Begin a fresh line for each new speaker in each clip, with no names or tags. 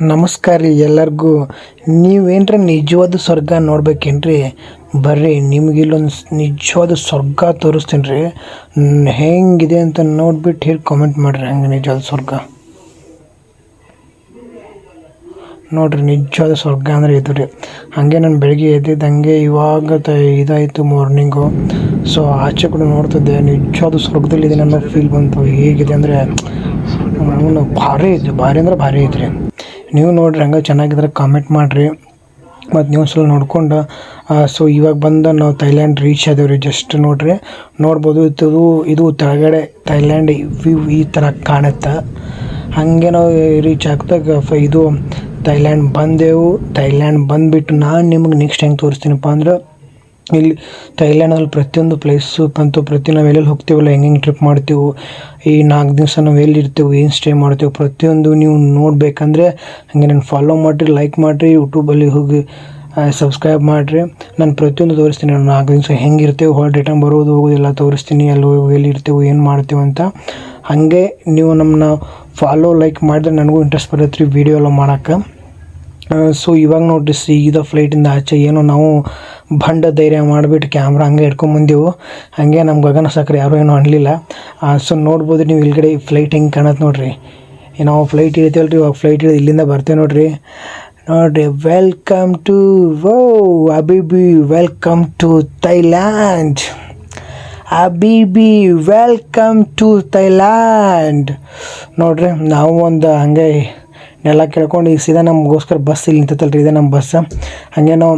ನಮಸ್ಕಾರ ರೀ ಎಲ್ಲರಿಗೂ. ನೀವೇನ್ರ ನಿಜವಾದ ಸ್ವರ್ಗ ನೋಡ್ಬೇಕೇನ್ರಿ? ಬರ್ರಿ, ನಿಮ್ಗೆ ಇಲ್ಲೊಂದು ನಿಜವಾದ ಸ್ವರ್ಗ ತೋರಿಸ್ತೀನಿ ರೀ ಹೆಂಗಿದೆ ಅಂತ ನೋಡ್ಬಿಟ್ಟು ಹೇಳಿ ಕಾಮೆಂಟ್ ಮಾಡಿರಿ, ಹಂಗೆ ನಿಜವಾದ ಸ್ವರ್ಗ. ನೋಡ್ರಿ, ನಿಜವಾದ ಸ್ವರ್ಗ ಅಂದರೆ ಇದು ರೀ. ಹಾಗೆ ನಾನು ಬೆಳಗ್ಗೆ ಎದ್ದಿದ್ದಂಗೆ ಇವಾಗ ತ ಇದಾಯಿತು ಮಾರ್ನಿಂಗು ಸೊ ಆಚೆ ಕೂಡ ನೋಡ್ತಿದ್ದೆ ನಿಜವಾದ ಸ್ವರ್ಗದಲ್ಲಿದೆ ನನ್ನ ಫೀಲ್ ಬಂತು. ಹೇಗಿದೆ ಅಂದರೆ ಭಾರಿ ಇದು, ಭಾರಿ ಅಂದ್ರೆ ಭಾರಿ ಐತ್ರಿ. ನೀವು ನೋಡಿರಿ ಹಂಗೆ ಚೆನ್ನಾಗಿದ್ರೆ ಕಾಮೆಂಟ್ ಮಾಡಿರಿ. ಮತ್ತು ನೀವು ಸಲ ನೋಡ್ಕೊಂಡು ಸೊ ಇವಾಗ ಬಂದು ನಾವು ಥೈಲ್ಯಾಂಡ್ ರೀಚ್ ಆದೇವ್ರಿ ಜಸ್ಟ್ ನೋಡ್ರಿ. ನೋಡ್ಬೋದು, ಇದು ಇದು ತೆಳಗಡೆ ಥೈಲ್ಯಾಂಡ್ ವ್ಯೂ ಈ ಥರ ಕಾಣುತ್ತೆ. ಹಾಗೆ ನಾವು ರೀಚ್ ಆಗ್ದಾಗ ಫ, ಇದು ಥೈಲ್ಯಾಂಡ್ ಬಂದೆವು. ಥೈಲ್ಯಾಂಡ್ ಬಂದುಬಿಟ್ಟು ನಾನು ನಿಮಗೆ ನೆಕ್ಸ್ಟ್ ಹೆಂಗೆ ತೋರಿಸ್ತೀನಪ್ಪ ಅಂದ್ರೆ ಇಲ್ಲಿ ಥೈಲ್ಯಾಂಡಲ್ಲಿ ಪ್ರತಿಯೊಂದು ಪ್ಲೇಸು ಬಂತು. ಪ್ರತಿ ನಾವು ಎಲ್ಲೆಲ್ಲಿ ಹೋಗ್ತೀವಲ್ಲ ಹೆಂಗೆ ಹೆಂಗೆ ಟ್ರಿಪ್ ಮಾಡ್ತೀವಿ, ಈ ನಾಲ್ಕು ದಿವಸ ನಾವು ಎಲ್ಲಿರ್ತೀವಿ ಏನು ಸ್ಟೇ ಮಾಡ್ತೀವಿ, ಪ್ರತಿಯೊಂದು ನೀವು ನೋಡಬೇಕಂದ್ರೆ ಹಾಗೆ ನಾನು ಫಾಲೋ ಮಾಡಿರಿ ಲೈಕ್ ಮಾಡಿರಿ ಯೂಟ್ಯೂಬಲ್ಲಿ ಹೋಗಿ ಸಬ್ಸ್ಕ್ರೈಬ್ ಮಾಡಿರಿ. ನಾನು ಪ್ರತಿಯೊಂದು ತೋರಿಸ್ತೀನಿ ನಾನು ನಾಲ್ಕು ದಿವಸ ಹೆಂಗೆ ಹೊರ ರಿಟರ್ನ್ ಬರೋದು, ಹೋಗೋದು ಎಲ್ಲ ತೋರಿಸ್ತೀನಿ, ಅಲ್ಲಿ ಎಲ್ಲಿ ಇರ್ತೀವಿ, ಏನು ಮಾಡ್ತೀವಿ ಅಂತ. ಹಾಗೆ ನೀವು ನಮ್ಮನ್ನ ಫಾಲೋ ಲೈಕ್ ಮಾಡಿದ್ರೆ ನನಗೂ ಇಂಟ್ರೆಸ್ಟ್ ಬರುತ್ತೆ ರೀ ವೀಡಿಯೋ ಎಲ್ಲ ಮಾಡೋಕ್ಕೆ. ಸೊ ಇವಾಗ ನೋಡ್ರಿ ಸೀದಾ ಫ್ಲೈಟಿಂದ ಆಚೆ ಏನೋ ನಾವು ಬಂಡ ಧೈರ್ಯ ಮಾಡಿಬಿಟ್ಟು ಕ್ಯಾಮ್ರಾ ಹಂಗೆ ಹಿಡ್ಕೊಂಬಂದೆವು ಹಾಗೆ ನಮ್ಮ ಗಗನ ಸಕ್ರೆ ಯಾರು ಏನೂ ಅನ್ನಲಿಲ್ಲ ಸೊ ನೋಡ್ಬೋದು ನೀವು ಇಲ್ಗಡೆ ಫ್ಲೈಟ್ ಹೆಂಗೆ ಕಾಣತ್ತೆ ನೋಡ್ರಿ. ಏನೋ ನಾವು ಫ್ಲೈಟ್ ಇಳಿತೇವಲ್ರಿ ಇವಾಗ ಫ್ಲೈಟ್ ಇಳಿದು ಇಲ್ಲಿಂದ ಬರ್ತೇವೆ ನೋಡ್ರಿ. ನೋಡ್ರಿ ವೆಲ್ಕಮ್ ಟು ವೋ ಅಬಿಬಿ ವೆಲ್ಕಮ್ ಟು ಥೈಲ್ಯಾಂಡ್ ಅಬಿಬಿ ವೆಲ್ಕಮ್ ಟು ಥೈಲ್ಯಾಂಡ್ ನೋಡ್ರಿ, ನಾವು ಒಂದು ಹಂಗೆ ನೆಲ ಕೇಳ್ಕೊಂಡು ಈಗ ಸೀದಾ ನಮಗೋಸ್ಕರ ಬಸ್ ಇಲ್ಲಿ ನಿಂತೈತಲ್ಲ ರೀ ಇದೆ ನಮ್ಮ ಬಸ್. ಹಾಗೆ ನಾವು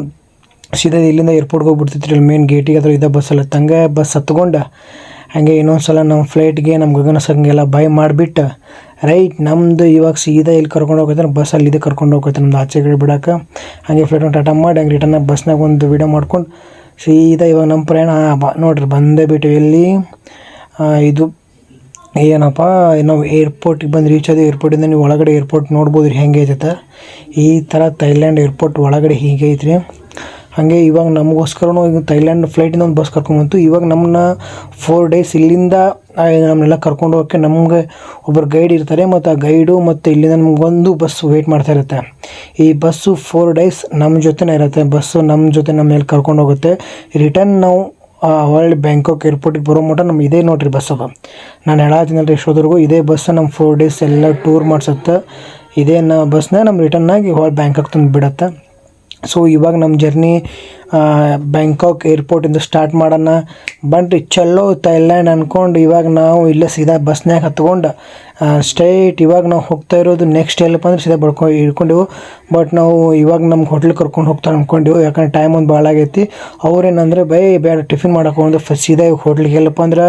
ಸೀದಾ ಇಲ್ಲಿಂದ ಏರ್ಪೋರ್ಟ್ಗೆ ಹೋಗ್ಬಿಡ್ತಿತ್ತು ಇಲ್ಲಿ ಮೇನ್ ಗೇಟಿಗೆ ಅದ್ರ ಇದೇ ಬಸ್ಸಲ್ಲ ತಂಗೆ ಬಸ್ ಹತ್ಕೊಂಡು, ಹಂಗೆ ಇನ್ನೊಂದು ಸಲ ನಮ್ಮ ಫ್ಲೈಟ್ಗೆ ನಮ್ಮ ಗಗನ ಸಂಗೆಲ್ಲ ಬೈ ಮಾಡಿಬಿಟ್ಟು, ರೈಟ್ ನಮ್ಮದು ಇವಾಗ ಸೀದಾ ಇಲ್ಲಿ ಕರ್ಕೊಂಡು ಹೋಗ್ತಾರೆ ಬಸ್ ಅಲ್ಲಿ ಇದೆ ಕರ್ಕೊಂಡು ಹೋಗ್ತೈತೆ ನಮ್ದು ಕಡೆ ಬಿಡೋಕೆ. ಹಾಗೆ ಫ್ಲೈಟ್ನ ಟಾಟಾ ಮಾಡಿ ಹಂಗೆ ರಿಟರ್ನಾಗ ಬಸ್ನಾಗ ಒಂದು ವಿಡಿಯೋ ಮಾಡ್ಕೊಂಡು, ಸೀದಾ ಇವಾಗ ನಮ್ಮ ಪ್ರಯಾಣ ನೋಡ್ರಿ ಬಂದೇ ಬಿಟ್ಟು ಎಲ್ಲಿ ಇದು ಏನಪ್ಪ, ನಾವು ಏರ್ಪೋರ್ಟಿಗೆ ಬಂದು ರೀಚ್ ಆದ ಏರ್ಪೋರ್ಟಿಂದ ನೀವು ಒಳಗಡೆ ಏರ್ಪೋರ್ಟ್ ನೋಡ್ಬೋದು ರೀ, ಹೆಂಗೆ ಐತೆ ಈ ಥರ ಥೈಲ್ಯಾಂಡ್ ಏರ್ಪೋರ್ಟ್ ಒಳಗಡೆ ಹೀಗೆ ಐತ್ರಿ. ಹಾಗೆ ಇವಾಗ ನಮಗೋಸ್ಕರನೂ ಈಗ ಥೈಲ್ಯಾಂಡ್ ಫ್ಲೈಟಿಂದ ಒಂದು ಬಸ್ ಕರ್ಕೊಂಬಂತು ಇವಾಗ ನಮ್ಮನ್ನ ಫೋರ್ ಡೇಸ್ ಇಲ್ಲಿಂದ ನಮ್ಮನ್ನೆಲ್ಲ ಕರ್ಕೊಂಡು ಹೋಗೋಕ್ಕೆ ನಮಗೆ ಒಬ್ಬರು ಗೈಡ್ ಇರ್ತಾರೆ. ಮತ್ತು ಆ ಗೈಡು ಮತ್ತು ಇಲ್ಲಿಂದ ನಮಗೊಂದು ಬಸ್ ವೆಯ್ಟ್ ಮಾಡ್ತಾ ಇರುತ್ತೆ. ಈ ಬಸ್ಸು ಫೋರ್ ಡೇಸ್ ನಮ್ಮ ಜೊತೆನೇ ಇರುತ್ತೆ. ಬಸ್ಸು ನಮ್ಮ ಜೊತೆ ನಮ್ಮ ಮೇಲೆ ಕರ್ಕೊಂಡು ಹೋಗುತ್ತೆ. ರಿಟರ್ನ್ ನಾವು ಹೊಳ್ಳಿ ಬ್ಯಾಂಕಾಕ್ ಏರ್ಪೋರ್ಟಿಗೆ ಬರೋ ಮಟ್ಟ ನಮ್ಗೆ ಇದೇ ನೋಡಿರಿ ಬಸ್ ಅದ. ನಾನು ಹೇಳತ್ತೀನಲ್ಲ ಎಷ್ಟೋದ್ರಿಗೂ ಇದೇ ಬಸ್ ನಮ್ಮ ಫೋರ್ ಡೇಸ್ ಎಲ್ಲ ಟೂರ್ ಮಾಡ್ಸತ್ತೆ. ಇದೇ ನ ಬಸ್ನ ನಮ್ಮ ರಿಟರ್ನಾಗಿ ಹೊಳ್ಳಿ ಬ್ಯಾಂಕಾಕ್ ತಂದು ಬಿಡತ್ತೆ ಸೊ ಇವಾಗ ನಮ್ಮ ಜರ್ನಿ ಬ್ಯಾಂಕಾಕ್ ಏರ್ಪೋರ್ಟಿಂದ ಸ್ಟಾರ್ಟ್ ಮಾಡೋಣ. ಬಂಟ್ ಚಲೋ ಥೈಲ್ಯಾಂಡ್ ಅಂದ್ಕೊಂಡು ಇವಾಗ ನಾವು ಇಲ್ಲೇ ಸೀದಾ ಬಸ್ನ್ಯಾಗ ಹತ್ಕೊಂಡು ಸ್ಟ್ರೈಟ್ ಇವಾಗ ನಾವು ಹೋಗ್ತಾ ಇರೋದು ನೆಕ್ಸ್ಟ್ ಎಲ್ಲಪ್ಪ ಅಂದ್ರೆ ಸೀದಾ ಬಡ್ಕೊ ಇಟ್ಕೊಂಡೆವು ಬಟ್ ನಾವು ಇವಾಗ ನಮ್ಮ ಹೋಟ್ಲಿಗೆ ಕರ್ಕೊಂಡು ಹೋಗ್ತಾರೆ ಅಂದ್ಕೊಂಡೆವು ಯಾಕಂದ್ರೆ ಟೈಮ್ ಒಂದು ಭಾಳ ಆಗೈತಿ. ಅವ್ರೇನಂದ್ರೆ, ಬೈ, ಬೇಡ ಟಿಫಿನ್ ಹೋದ್ರೆ ಫಸ್ಟ್ ಸೀದಾ ಇವಾಗ ಹೋಟ್ಲಿಗೆ ಎಲ್ಲಪ್ಪ ಅಂದ್ರೆ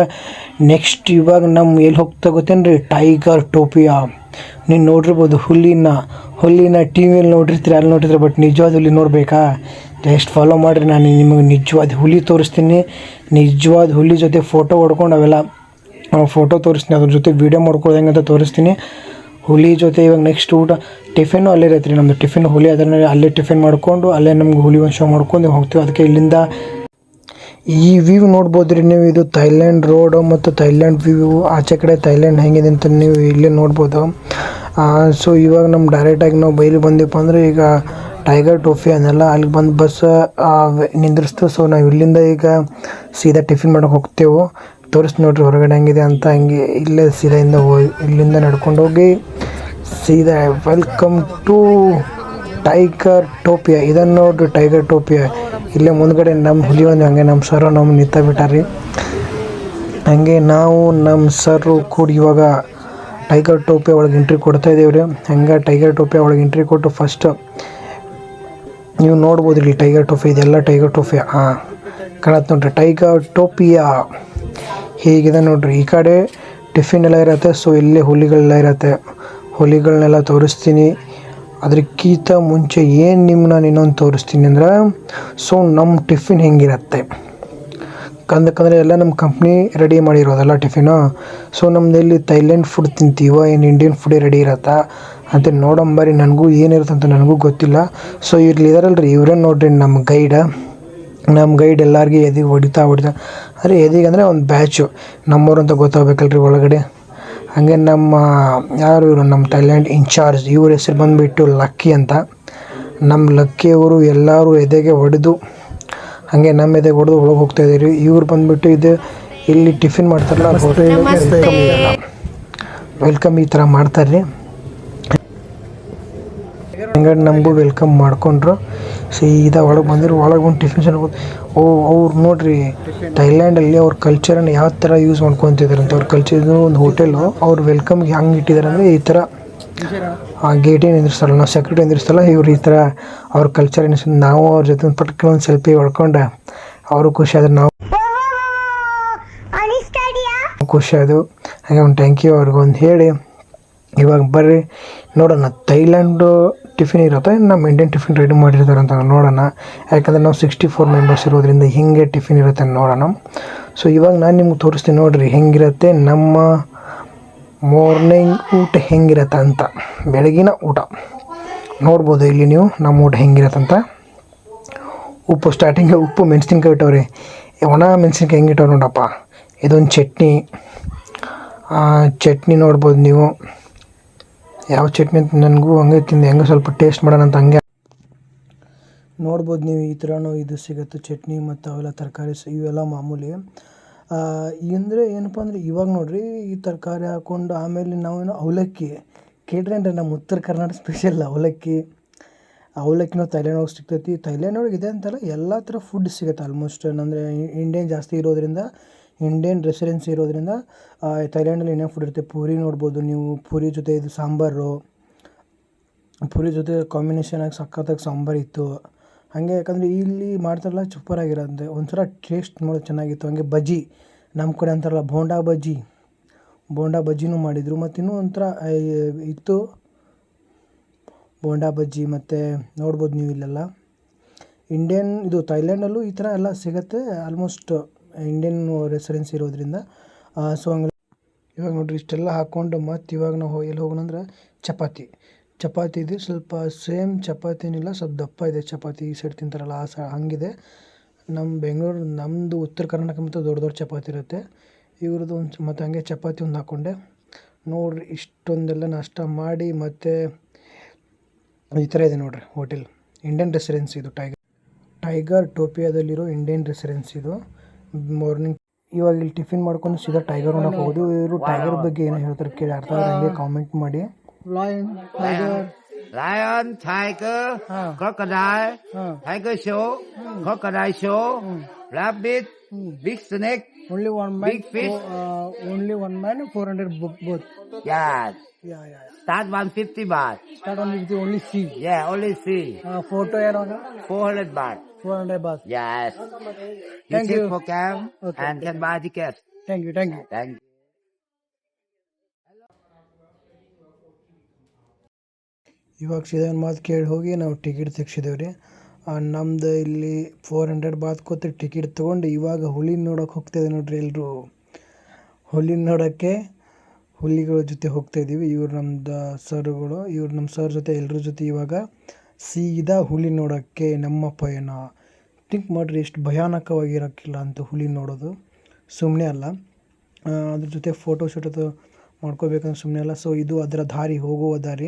ನೆಕ್ಸ್ಟ್ ಇವಾಗ ನಮ್ಮ ಎಲ್ಲಿ ಹೋಗ್ತಾ ಗೊತ್ತೇನು ರೀ ಟೈಗರ್ ಟೋಪಿಯಾ ನೀನು ನೋಡಿರ್ಬೋದು ಹುಲ್ಲಿನ ಹುಲ್ಲಿನ ಟಿ ವಿಯಲ್ಲಿ ನೋಡಿರ್ತೀರಿ, ಅಲ್ಲಿ ನೋಡಿರ್ತೀರಿ. ಬಟ್ ನಿಜವಾದ ಹುಲಿ ನೋಡಬೇಕಾ? ಜಸ್ಟ್ ಫಾಲೋ ಮಾಡಿರಿ, ನಾನು ನಿಮಗೆ ನಿಜವಾದ ಹುಲಿ ತೋರಿಸ್ತೀನಿ. ನಿಜವಾದ ಹುಲಿ ಜೊತೆ ಫೋಟೋ ಹೊಡ್ಕೊಂಡು ಅವೆಲ್ಲ ಫೋಟೋ ತೋರಿಸ್ತೀನಿ. ಅದ್ರ ಜೊತೆ ವೀಡಿಯೋ ಮಾಡ್ಕೊಳ್ಳೋದು ಹೆಂಗಂತ ತೋರಿಸ್ತೀನಿ. ಹುಲಿ ಜೊತೆ ಇವಾಗ ನೆಕ್ಸ್ಟ್ ಊಟ ಟಿಫಿನ್ನು ಅಲ್ಲೇ ಇರತ್ತೆ ರೀ ನಮ್ಮದು ಟಿಫಿನ್ ಹುಲಿ ಅದನ್ನು ಅಲ್ಲೇ ಟಿಫಿನ್ ಮಾಡ್ಕೊಂಡು, ಅಲ್ಲೇ ನಮ್ಗೆ ಹುಲಿ ಒಂದು ಶೋ ಮಾಡ್ಕೊಂಡು ಹೋಗ್ತೀವಿ. ಅದಕ್ಕೆ ಇಲ್ಲಿಂದ ಈ ವ್ಯೂ ನೋಡ್ಬೋದು ರೀ ನೀವು. ಇದು ಥೈಲ್ಯಾಂಡ್ ರೋಡು ಮತ್ತು ಥೈಲ್ಯಾಂಡ್ ವ್ಯೂ ಆಚೆ ಕಡೆ ಥೈಲ್ಯಾಂಡ್ ಹೆಂಗಿದೆ ಅಂತ ನೀವು ಇಲ್ಲೇ ನೋಡ್ಬೋದು. ಸೊ ಇವಾಗ ನಮ್ಮ ಡೈರೆಕ್ಟಾಗಿ ನಾವು ಬೈಲಿ ಬಂದೀವಪ್ಪ ಅಂದರೆ ಈಗ ಟೈಗರ್ ಟೋಫಿ ಅನ್ನೆಲ್ಲ ಅಲ್ಲಿಗೆ ಬಂದು ಬಸ್ ನಿಂದಿರಿಸ್ತು. ಸೊ ನಾವು ಇಲ್ಲಿಂದ ಈಗ ಸೀದಾ ಟಿಫಿನ್ ಮಾಡೋಕೆ ಹೋಗ್ತೇವೆ. ತೋರಿಸ್ ನೋಡ್ರಿ ಹೊರಗಡೆ ಹೆಂಗಿದೆ ಅಂತ. ಹಂಗೆ ಇಲ್ಲೇ ಸೀದಾ ಹೋಗಿ ಇಲ್ಲಿಂದ ನಡ್ಕೊಂಡು ಹೋಗಿ ಸೀದಾ ವೆಲ್ಕಮ್ ಟು ಟೈಗರ್ ಟೋಪಿಯಾ ಇದನ್ನು ನೋಡ್ರಿ ಟೈಗರ್ ಟೋಪಿಯಾ ಇಲ್ಲೇ ಮುಂದ್ಗಡೆ ನಮ್ಮ ಹುಲಿ ಒಂದು ಹಂಗೆ ನಮ್ಮ ಸರ್ ನಮ್ಮ ನಿಂತ ಬಿಟ್ಟಾರಿ. ಹಂಗೆ ನಾವು ನಮ್ಮ ಸರ್ರು ಕೂಡಿ ಇವಾಗ ಟೈಗರ್ ಟೋಪಿ ಒಳಗೆ ಎಂಟ್ರಿ ಕೊಡ್ತಾ ಇದ್ದೇವೆ ರೀ ಹಂಗೆ ಟೈಗರ್ ಟೋಪಿ ಒಳಗೆ ಎಂಟ್ರಿ ಕೊಟ್ಟು ಫಸ್ಟ್ ನೀವು ನೋಡ್ಬೋದು ಇಲ್ಲಿ ಟೈಗರ್ ಟೋಫಿ ಇದೆಲ್ಲ ಟೈಗರ್ ಟೋಫಿ ಹಾಂ ಕಾಣತ್ತೆ ನೋಡ್ರಿ, ಟೈಗರ್ ಟೋಪಿಯಾ ಹೀಗಿದೆ ನೋಡ್ರಿ, ಈ ಕಡೆ ಟಿಫಿನ್ ಎಲ್ಲ ಇರುತ್ತೆ, ಸೊ ಇಲ್ಲಿ ಹುಲಿಗಳೆಲ್ಲ ಇರುತ್ತೆ. ಹುಲಿಗಳನ್ನೆಲ್ಲ ತೋರಿಸ್ತೀನಿ. ಅದಕ್ಕಿಂತ ಮುಂಚೆ ಏನು ನಿಮ್ಮನ್ನ ನಾನು ಇನ್ನೊಂದು ತೋರಿಸ್ತೀನಿ ಅಂದ್ರೆ, ಸೊ ನಮ್ಮ ಟಿಫಿನ್ ಹೆಂಗಿರುತ್ತೆ. ಕಂದಕ್ಕಂದರೆ ಎಲ್ಲ ನಮ್ಮ ಕಂಪ್ನಿ ರೆಡಿ ಮಾಡಿರೋದಲ್ಲ ಟಿಫಿನು. ಸೊ ನಮ್ಮದು ಇಲ್ಲಿ ಥೈಲ್ಯಾಂಡ್ ಫುಡ್ ತಿಂತೀವೋ, ಏನು ಇಂಡಿಯನ್ ಫುಡ್ ರೆಡಿ ಇರತ್ತಾ ಅಂತ ನೋಡಂಬರಿ ನನಗೂ ಏನಿರುತ್ತಂತ ಅಂತ ನನಗೂ ಗೊತ್ತಿಲ್ಲ. ಸೊ ಇಲ್ಲಿ ಇದಾರಲ್ರಿ ಇವರೇ ನೋಡ್ರಿ ನಮ್ಮ ಗೈಡ ನಮ್ಮ ಗೈಡ್ ಎಲ್ಲರಿಗೆ ಎದಿಗೆ ಹೊಡಿತಾ ಹೊಡಿತಾ ಅಂದರೆ ಎದಿಗೆ ಅಂದರೆ ಒಂದು ಬ್ಯಾಚು ನಮ್ಮವ್ರು ಅಂತ ಗೊತ್ತಾಗಬೇಕಲ್ರಿ ಒಳಗಡೆ. ಹಾಗೆ ನಮ್ಮ ಯಾರು ಇವರು? ನಮ್ಮ ಟ್ಯಾಲೆಂಟ್ ಇನ್ಚಾರ್ಜ್ ಇವ್ರ ಹೆಸರು ಬಂದುಬಿಟ್ಟು ಲಕ್ಕಿ ಅಂತ. ನಮ್ಮ ಲಕ್ಕಿಯವರು ಎಲ್ಲರೂ ಎದೆಗೆ ಹೊಡೆದು ಹಾಗೆ ನಮ್ಮ ಎದೆಗೆ ಹೊಡೆದು ಒಳಗೆ ಹೋಗ್ತಾ ಇದ್ದೀರಿ. ಇವ್ರು ಬಂದುಬಿಟ್ಟು ಇದು ಇಲ್ಲಿ ಟಿಫಿನ್ ಮಾಡ್ತಾರಲ್ಲ ವೆಲ್ಕಮ್ ಈ ಥರ ಮಾಡ್ತಾರೆ ಹಂಗಾಗಿ ನಮಗೂ ವೆಲ್ಕಮ್ ಮಾಡ್ಕೊಂಡ್ರು. ಸೀದಾ ಒಳಗೆ ಬಂದರು ಒಳಗೆ ಬಂದು ಟಿಫಿನ್ ಸೆಂಟರ್ ಓ ಅವ್ರು ನೋಡಿರಿ ಥೈಲ್ಯಾಂಡಲ್ಲಿ ಅವ್ರ ಕಲ್ಚರನ್ನು ಯಾವ ಥರ ಯೂಸ್ ಮಾಡ್ಕೊತಿದ್ದಾರೆ ಅಂತ. ಅವ್ರ ಕಲ್ಚರ್ ಒಂದು ಹೋಟೆಲು ಅವ್ರು ವೆಲ್ಕಮ್ಗೆ ಹೆಂಗೆ ಇಟ್ಟಿದ್ದಾರೆ ಅಂದರೆ ಈ ಥರ ಆ ಗೇಟೇ ನಿಂದಿರ್ಸಲ್ಲ ನಾವು ಸೆಕ್ಯೂರಿಟಿ ನಿಂದಿರ್ಸಲ್ಲ ಇವ್ರು ಈ ಥರ ಅವ್ರ ಕಲ್ಚರ್ ಏನು ನಾವು ಅವ್ರ ಜೊತೆ ಒಂದು ಒಂದು ಸೆಲ್ಫಿ ಹೊಡ್ಕೊಂಡೆ ಅವರು ಖುಷಿ ಆದ್ರೆ ನಾವು ಖುಷಿ ಆದವು. ಹಾಗೆ ಒಂದು ಥ್ಯಾಂಕ್ ಯು ಅವ್ರಿಗೆ ಒಂದು ಹೇಳಿ. ಇವಾಗ ಬರ್ರಿ, ನೋಡೋಣ. ಥೈಲ್ಯಾಂಡು ಟಿಫಿನ್ ಇರುತ್ತೆ, ನಮ್ಮ ಇಂಡಿಯನ್ ಟಿಫಿನ್ ರೆಡಿ ಮಾಡಿರ್ತಾರೆ ಅಂತ ನೋಡೋಣ. ಯಾಕಂದರೆ ನಾವು ಸಿಕ್ಸ್ಟಿ ಫೋರ್ ಮೆಂಬರ್ಸ್ ಇರೋದ್ರಿಂದ ಹಿಂಗೆ ಟಿಫಿನ್ ಇರುತ್ತೆ ನೋಡೋಣ. ಸೊ ಇವಾಗ ನಾನು ನಿಮ್ಗೆ ತೋರಿಸ್ತೀನಿ ನೋಡಿರಿ, ಹೆಂಗಿರುತ್ತೆ ನಮ್ಮ ಮಾರ್ನಿಂಗ್ ಊಟ ಹೆಂಗಿರುತ್ತೆ ಅಂತ. ಬೆಳಗಿನ ಊಟ. ನೋಡ್ಬೋದು ಇಲ್ಲಿ ನೀವು ನಮ್ಮ ಊಟ ಹೆಂಗಿರುತ್ತೆ ಅಂತ. ಉಪ್ಪು ಸ್ಟಾರ್ಟಿಂಗ್ ಉಪ್ಪು ಮೆಣಸಿನ್ಕಾಯಿ ಇಟ್ಟವ್ರಿ. ಒಣ ಮೆಣಸಿನ್ಕಾಯಿ ಹೆಂಗೆ ಇಟ್ಟವ್ರು ನೋಡಪ್ಪ. ಇದೊಂದು ಚಟ್ನಿ. ಚಟ್ನಿ ನೋಡ್ಬೋದು ನೀವು. ಯಾವ ಚಟ್ನಿ ಅಂತ ನನಗೂ ಹಂಗೆ ತಿಂದು. ಹೆಂಗೆ ಸ್ವಲ್ಪ ಟೇಸ್ಟ್ ಮಾಡೋಣ ಅಂತ ಹಂಗೆ. ನೋಡ್ಬೋದು ನೀವು ಈ ಥರನೂ ಇದು ಸಿಗುತ್ತೆ ಚಟ್ನಿ ಮತ್ತು ಅವೆಲ್ಲ ತರಕಾರಿ ಇವೆಲ್ಲ ಮಾಮೂಲಿ. ಅಂದರೆ ಏನಪ್ಪ ಅಂದರೆ ಇವಾಗ ನೋಡಿರಿ ಈ ತರಕಾರಿ ಹಾಕ್ಕೊಂಡು ಆಮೇಲೆ ನಾವೇನು ಅವಲಕ್ಕಿ ಕೇಳ್ರಿ ನಮ್ಮ ಉತ್ತರ ಕರ್ನಾಟಕ ಸ್ಪೆಷಲ್ ಅವಲಕ್ಕಿ. ಅವಲಕ್ಕಿನೂ ಥೈಲ್ಯಾಂಡ್ ಒಳಗೆ ಸಿಗ್ತೈತಿ. ಥೈಲ್ಯಾಂಡ್ ಒಳಗೆ ಇದೆ ಅಂತಲ್ಲ, ಎಲ್ಲ ಥರ ಫುಡ್ ಸಿಗುತ್ತೆ ಆಲ್ಮೋಸ್ಟ್ ಅಂದರೆ ಇಂಡಿಯನ್ ಜಾಸ್ತಿ ಇರೋದ್ರಿಂದ ಇಂಡಿಯನ್ ರೆಸಿಡೆನ್ಸಿ ಇರೋದ್ರಿಂದ ಥೈಲ್ಯಾಂಡಲ್ಲಿ ಏನೇ ಫುಡ್ ಇರುತ್ತೆ ಪೂರಿ ನೋಡ್ಬೋದು, ನೀವು ಪೂರಿ ಜೊತೆ ಇದು ಸಾಂಬಾರು, ಪೂರಿ ಜೊತೆ ಕಾಂಬಿನೇಷನ್ ಆಗಿ ಸಖತ್ತಾಗಿ ಸಾಂಬಾರು ಇತ್ತು. ಹಾಗೆ ಯಾಕಂದರೆ ಇಲ್ಲಿ ಮಾಡ್ತಾರಲ್ಲ ಆಗಿರೋದು ಒಂಥರ ಟೇಸ್ಟ್ ನೋಡಿ ಚೆನ್ನಾಗಿತ್ತು. ಹಾಗೆ ಬಜ್ಜಿ ನಮ್ಮ ಕಡೆ ಅಂತಾರಲ್ಲ, ಬೋಂಡಾ ಬಜ್ಜಿ, ಬೋಂಡಾ ಬಜ್ಜಿನೂ ಮಾಡಿದರು. ಮತ್ತು ಇನ್ನೂ ಒಂಥರ ಇತ್ತು. ಬೋಂಡಾ ಬಜ್ಜಿ, ಮತ್ತು ನೋಡ್ಬೋದು ನೀವು ಇಲ್ಲೆಲ್ಲ. ಇಂಡಿಯನ್ ಇದು ಥೈಲ್ಯಾಂಡಲ್ಲೂ ಈ ಥರ ಎಲ್ಲ ಸಿಗುತ್ತೆ ಆಲ್ಮೋಸ್ಟ್ ಇಂಡಿಯನ್ ರೆಸಿಡೆನ್ಸಿ ಇರೋದ್ರಿಂದ ಸೊ ಹಂಗೆ ಇವಾಗ ನೋಡಿರಿ ಇಷ್ಟೆಲ್ಲ ಹಾಕ್ಕೊಂಡು ಮತ್ತು ಇವಾಗ ನಾವು ಎಲ್ಲಿ ಹೋಗೋಣ ಅಂದ್ರೆ ಚಪಾತಿ. ಚಪಾತಿ ಇದೆ ಸ್ವಲ್ಪ ಸೇಮ್ ಚಪಾತಿ ಏನಿಲ್ಲ ಸ್ವಲ್ಪ ದಪ್ಪ ಇದೆ ಚಪಾತಿ. ಈ ಸೈಡ್ ತಿಂತಾರಲ್ಲ, ಆ ಸ ಹಾಗಿದೆ. ನಮ್ಮ ಬೆಂಗಳೂರು ನಮ್ಮದು ಉತ್ತರ ಕರ್ನಾಟಕ ಮತ್ತು ದೊಡ್ಡ ದೊಡ್ಡ ಚಪಾತಿ ಇರುತ್ತೆ. ಇವ್ರದ್ದು ಒಂದು ಮತ್ತು ಹಂಗೆ ಚಪಾತಿ ಒಂದು ಹಾಕ್ಕೊಂಡೆ ನೋಡ್ರಿ ಇಷ್ಟೊಂದೆಲ್ಲ ನಾಷ್ಟ ಮಾಡಿ ಮತ್ತು ಈ ಥರ ಇದೆ ನೋಡ್ರಿ ಹೋಟೆಲ್. ಇಂಡಿಯನ್ ರೆಸಿಡೆನ್ಸಿ ಇದು. ಟೈಗರ್ ಟೈಗರ್ ಟೋಪಿಯಾದಲ್ಲಿರೋ ಇಂಡಿಯನ್ ರೆಸಿಡೆನ್ಸಿ ಇದು. ಮಾರ್ನಿಂಗ್ ಇವಾಗ ಇಲ್ಲಿ ಟಿಫಿನ್ ಮಾಡ್ಕೊಂಡು ಸೀದಾ ಟೈಗರ್ ನೋಡಕ್ಕೆ ಹೋಗೋದು. ಇವರು ಟೈಗರ್ ಬಗ್ಗೆ ಏನೋ ಹೇಳ್ತಾರೆ ಕೇಳಿ ಅರ್ಥ ಆದ್ರೆ ಹಂಗೆ ಕಾಮೆಂಟ್ ಮಾಡಿ.
Lion photo crocodile, tiger show crocodile show rabbit big snake
only one
big fish.
Only one man four hundred book both
Yeah,
yeah yeah
start 150 baht.
Start only with only see
Yeah, only see.
Photo ಏನೋ
400 baht.
Four bus. Bus
Yes. You
Thank you.
for cam
Okay.
and can buy ticket.
Thank you Thank you
Thank you.
ಇವಾಗ ಒಂದು ಮಾತು ಕೇಳಿ ಹೋಗಿ ನಾವು ticket ತೆಗ್ಸಿದೇವ್ ರೀ ನಮ್ದು ಇಲ್ಲಿ ಫೋರ್ ಹಂಡ್ರೆಡ್ ಬಾತ್ ಕೂತ್ರಿ ಟಿಕೆಟ್ ತೊಗೊಂಡು ಇವಾಗ ಹುಲಿ ನೋಡೋಕೆ ಹೋಗ್ತಾಯಿದೆ ನೋಡ್ರಿ ಎಲ್ಲರೂ ಹುಲಿ ನೋಡೋಕ್ಕೆ ಹುಲಿಗಳ ಜೊತೆ ಹೋಗ್ತಾ ಇದ್ದೀವಿ ಇವ್ರು ನಮ್ದು ಸರ್ಗಳು ಇವ್ರು ನಮ್ಮ ಸರ್ ಜೊತೆ ಎಲ್ಲರ ಜೊತೆ ಇವಾಗ ಸೀದಾ ಹುಲಿ ನೋಡೋಕ್ಕೆ ನಮ್ಮ ಪಯಣ. ಥಿಂಕ್ ಮಾಡಿರಿ, ಎಷ್ಟು ಭಯಾನಕವಾಗಿರೋಕ್ಕಿಲ್ಲ ಅಂತ ಹುಲಿ ನೋಡೋದು. ಸುಮ್ಮನೆ ಅಲ್ಲ. ಅದ್ರ ಜೊತೆ ಫೋಟೋ ಅದು ಮಾಡ್ಕೋಬೇಕಂದ್ರೆ ಸುಮ್ಮನೆ ಅಲ್ಲ. ಸೊ ಇದು ಅದರ ದಾರಿ, ಹೋಗುವ ದಾರಿ.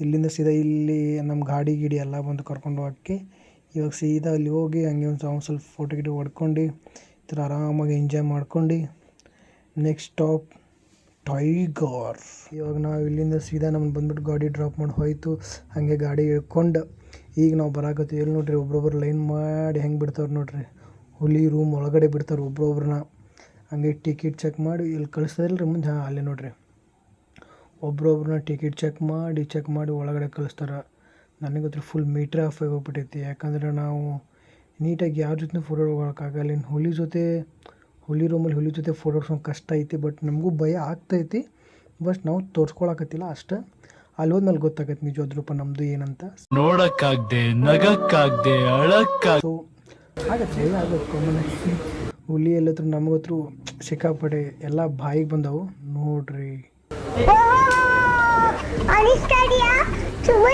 ಇಲ್ಲಿಂದ ಸೀದಾ ಇಲ್ಲಿ ನಮ್ಮ ಗಾಡಿ ಗಿಡಿ ಎಲ್ಲ ಬಂದು ಕರ್ಕೊಂಡು ಹೋಗಿ ಇವಾಗ ಸೀದಾ ಅಲ್ಲಿ ಹೋಗಿ ಹಂಗೆ ಒಂದು ಸ್ವಲ್ಪ- ಸ್ವಲ್ಪ ಫೋಟೋ ಗಿಟೋ ಹೊಡ್ಕೊಂಡು, ಈ ಥರ ಆರಾಮಾಗಿ ಎಂಜಾಯ್ ಮಾಡ್ಕೊಂಡು ನೆಕ್ಸ್ಟ್ ಸ್ಟಾಪ್ ಟೈಗರ್ ಇವಾಗ ನಾವು ಇಲ್ಲಿಂದ ಸೀದಾ ನಮ್ಗೆ ಬಂದ್ಬಿಟ್ಟು ಗಾಡಿ ಡ್ರಾಪ್ ಮಾಡಿ ಹೋಯ್ತು. ಹಾಗೆ ಗಾಡಿ ಇಳ್ಕೊಂಡು ಈಗ ನಾವು ಬರಾಕತ್ತೀವಿ. ಎಲ್ಲಿ ನೋಡ್ರಿ ಒಬ್ರೊಬ್ರು ಲೈನ್ ಮಾಡಿ ಹೆಂಗೆ ಬಿಡ್ತಾವ್ರೆ ನೋಡ್ರಿ. ಹುಲಿ ರೂಮ್ ಒಳಗಡೆ ಬಿಡ್ತಾರೆ ಒಬ್ರೊಬ್ರನ್ನ. ಹಂಗೆ ಟಿಕೆಟ್ ಚೆಕ್ ಮಾಡಿ ಇಲ್ಲಿ ಕಳಿಸ್ತದಿಲ್ಲ ರೀ ಮುಂದೆ? ಹಾಂ, ಅಲ್ಲೇ ನೋಡ್ರಿ. ಒಬ್ರೊಬ್ರನ್ನ ಟಿಕೆಟ್ ಚೆಕ್ ಮಾಡಿ ಚೆಕ್ ಮಾಡಿ ಒಳಗಡೆ ಕಳಿಸ್ತಾರೆ. ನನಗೆ ಗೊತ್ತಿಲ್ಲ ಫುಲ್ ಮೀಟ್ರ್ ಆಫ್ ಆಗಿ ಹೋಗ್ಬಿಟ್ಟೈತಿ ಯಾಕಂದರೆ ನಾವು ನೀಟಾಗಿ ಯಾರ ಜೊತೆ ಫೋಟೋ ಹೋಗೋಕ್ಕಾಗಲ್ಲ ಇನ್ನು ಹುಲಿ ಜೊತೆ ಹುಲಿ ರೂಮಲ್ಲಿ ಹುಲಿ ಜೊತೆ ಫೋಟೋ ಹೊಡ್ಸೋದು ಕಷ್ಟ ಐತಿ ಬಟ್ ನಮಗೂ ಭಯ ಆಗ್ತೈತಿ ಬಟ್ ನಾವು ತೋರ್ಸ್ಕೊಳಕತ್ತಿಲ್ಲ ಅಷ್ಟೇ. ಅಲ್ಲಿ ಹೋದ್ಮೇಲೆ ಗೊತ್ತಾಗತ್ತೆ ನಿಜವಾದ ರೂಪ ನಮ್ಮದು ಏನಂತ.
ನೋಡಕ್ಕಾಗದೆ ನಗಕ್ಕಾಗ್ದೆ
ಸೊ ಆಗತ್ತೆ ಆಗತ್ತೆ ಕಾಮನ್ ಹುಲಿ ಎಲ್ಲತ್ರ ನಮಗತ್ರ ಸಿಕ್ಕಾಪಡೆ ಎಲ್ಲ ಬಾಯಿಗೆ ಬಂದವು. ನೋಡ್ರಿ.
Anastasia, cuma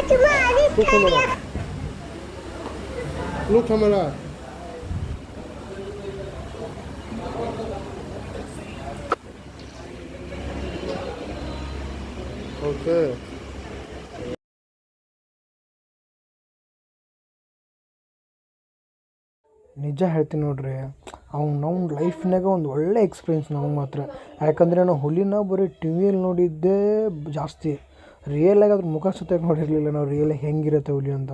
ನಿಜ ಹೇಳ್ತೀನಿ ನೋಡ್ರಿ ಅವ್ನು ನಮ್ಮ ಲೈಫ್ನಾಗ ಒಂದು ಒಳ್ಳೆ ಎಕ್ಸ್ಪೀರಿಯನ್ಸ್ ನಮಗೆ ಮಾತ್ರ. ಯಾಕಂದರೆ ನಾವು ಹುಲಿನ ಬರೀ ಟಿ ವಿಯಲ್ಲಿ ನೋಡಿದ್ದೇ ಜಾಸ್ತಿ. ರಿಯಲಾಗಿ ಅದ್ರ ಮುಖ ಸುತ್ತಾಗಿ ನೋಡಿರಲಿಲ್ಲ ನಾವು ರಿಯಲಾಗಿ ಹೆಂಗಿರುತ್ತೆ ಹುಲಿ ಅಂತ.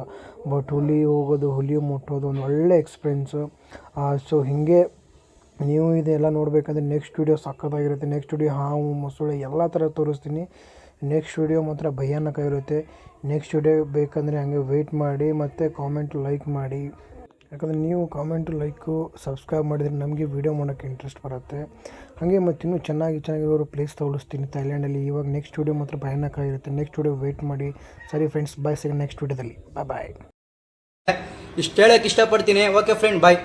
ಬಟ್ ಹುಲಿ ಹೋಗೋದು, ಹುಲಿ ಮುಟ್ಟೋದು ಒಂದು ಒಳ್ಳೆ ಎಕ್ಸ್ಪೀರಿಯೆನ್ಸು ಸೊ ಹೀಗೆ ನೀವು ಇದೆಲ್ಲ ನೋಡಬೇಕಂದ್ರೆ ನೆಕ್ಸ್ಟ್ ವೀಡಿಯೋ ಸಕ್ಕತ್ತಾಗಿರುತ್ತೆ ನೆಕ್ಸ್ಟ್ ವೀಡಿಯೋ ಹಾವು, ಮೊಸಳೆ ಎಲ್ಲ ಥರ ತೋರಿಸ್ತೀನಿ. ನೆಕ್ಸ್ಟ್ ವೀಡಿಯೋ ಮಾತ್ರ ಭಯಾನಕ ಇರುತ್ತೆ. ನೆಕ್ಸ್ಟ್ ವೀಡಿಯೋ ಬೇಕಂದರೆ ಹಾಗೆ ವೆಯ್ಟ್ ಮಾಡಿ ಮತ್ತು ಕಾಮೆಂಟ್ ಲೈಕ್ ಮಾಡಿ. ಯಾಕಂದರೆ ನೀವು ಕಾಮೆಂಟು ಲೈಕು ಸಬ್ಸ್ಕ್ರೈಬ್ ಮಾಡಿದರೆ ನಮಗೆ ವೀಡಿಯೋ ಮಾಡೋಕ್ಕೆ ಇಂಟ್ರೆಸ್ಟ್ ಬರುತ್ತೆ. ಹಾಗೆ ಮತ್ತು ಇನ್ನೂ ಚೆನ್ನಾಗಿ ಚೆನ್ನಾಗಿರೋ ಪ್ಲೇಸ್ ತೋರಿಸ್ತೀನಿ ಥೈಲ್ಯಾಂಡಲ್ಲಿ ಇವಾಗ ನೆಕ್ಸ್ಟ್ ವೀಡಿಯೋ ಮಾತ್ರ ಭಯಾನಕ ಇರುತ್ತೆ. ನೆಕ್ಸ್ಟ್ ವೀಡಿಯೋ ವೆಯ್ಟ್ ಮಾಡಿ. ಸರಿ ಫ್ರೆಂಡ್ಸ್ ಬಾಯ್ ಸಿಗ ನೆಕ್ಸ್ಟ್ ವೀಡಿಯೋದಲ್ಲಿ ಬಾಯ್ ಬಾಯ್
ಇಷ್ಟು ಹೇಳೋಕ್ಕೆ ಇಷ್ಟಪಡ್ತೀನಿ. Okay friend bye